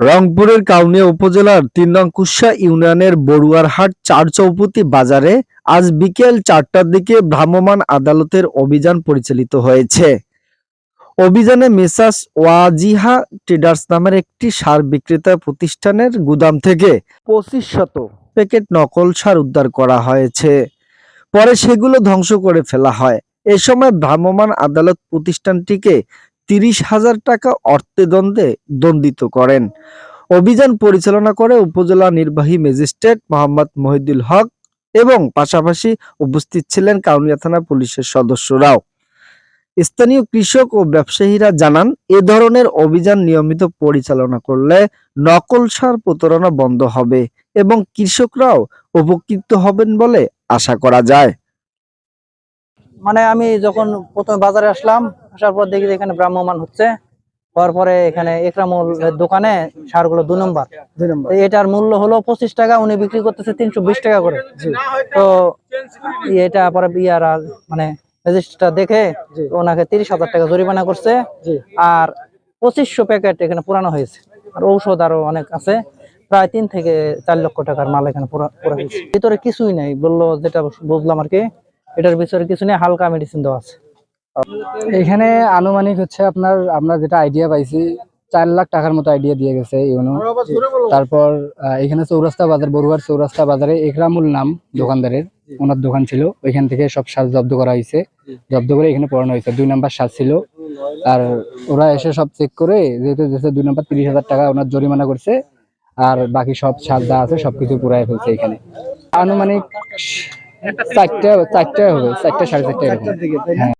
রংপুরের কাউনিয়া উপজেলার তিন নং ইউনিয়নের বড়ুয়ারহাট চার চৌপতি বাজারে আজ বিকেল চারটার দিকে ভ্রাম্যমাণ আদালতের অভিযান পরিচালিত হয়েছে। অভিযানে মেসাস ওয়াজিহা ট্রেডার্স নামের একটি সার বিক্রেতা প্রতিষ্ঠানের গুদাম থেকে পঁচিশ শত প্যাকেট নকল সার উদ্ধার করা হয়েছে। পরে সেগুলো ধ্বংস করে ফেলা হয়। এ সময় ভ্রাম্যমাণ আদালত প্রতিষ্ঠানটিকে তিরিশ হাজার টাকা অর্থদণ্ডে দণ্ডিত করেন। অভিযান পরিচালনা করে উপজেলা নির্বাহী ম্যাজিস্ট্রেট মোহাম্মদ মহিদুল হক এবং পাশাপাশি উপস্থিত ছিলেন কাউনিয়া থানা পুলিশের সদস্যরাও। স্থানীয় কৃষক ও ব্যবসায়ীরা জানান, এ ধরনের অভিযান নিয়মিত পরিচালনা করলে নকল সার প্রতারণা বন্ধ হবে এবং কৃষকরাও উপকৃত হবেন বলে আশা করা যায়। মানে আমি যখন প্রথমে বাজারে আসলাম আসার পর দেখি এখানে ভ্রাম্যমান হচ্ছে। হওয়ার পরে এখানে একরামুল দোকানে সারগুলো দুই নম্বর। এটার মূল্য হলো পঁচিশ টাকা উনি বিক্রি করতেছে তিনশো বিশ টাকা করে। তো এটা পরে ইয়ার মানে দেখে ওনাকে তিরিশ হাজার টাকা জরিমানা করছে। আর পঁচিশশো প্যাকেট এখানে পুরানো হয়েছে। আর ঔষধ আরও অনেক আছে। প্রায় তিন থেকে চার লক্ষ টাকার মাল এখানে পুরা পুরা হয়েছে। ভিতরে কিছুই নাই বলল যেটা বুঝলাম আর কি। এটার ভিতরে কিছু নেই, হালকা মেডিসিন দেওয়া আছে। এখানে আনুমানিক হচ্ছে আপনার, আমরা যেটা আইডিয়া পাইছি, চার লাখ টাকার মতো আইডিয়া দিয়ে গেছে ইউনো। তারপর এখানে চৌরাস্তা বাজার, বড়ুয়ার চৌরাস্তা বাজারে একরামুল নাম দোকানদারের, ওনার দোকান ছিল। ওইখান থেকে সব সাজ জব্দ করা হয়েছে জব্দ করে এখানে পড়ানো হয়েছে দুই নাম্বার সাজ ছিল। আর ওরা এসে সব চেক করে, যেহেতু যেহেতু দুই নাম্বার তিরিশ হাজার টাকা ওনার জরিমানা করছে, আর বাকি সব সাজ যা আছে, সবকিছু পুরাই ফেলছে এখানে। আনুমানিক চারটা চারটে হবে চারটা সাড়ে চারটে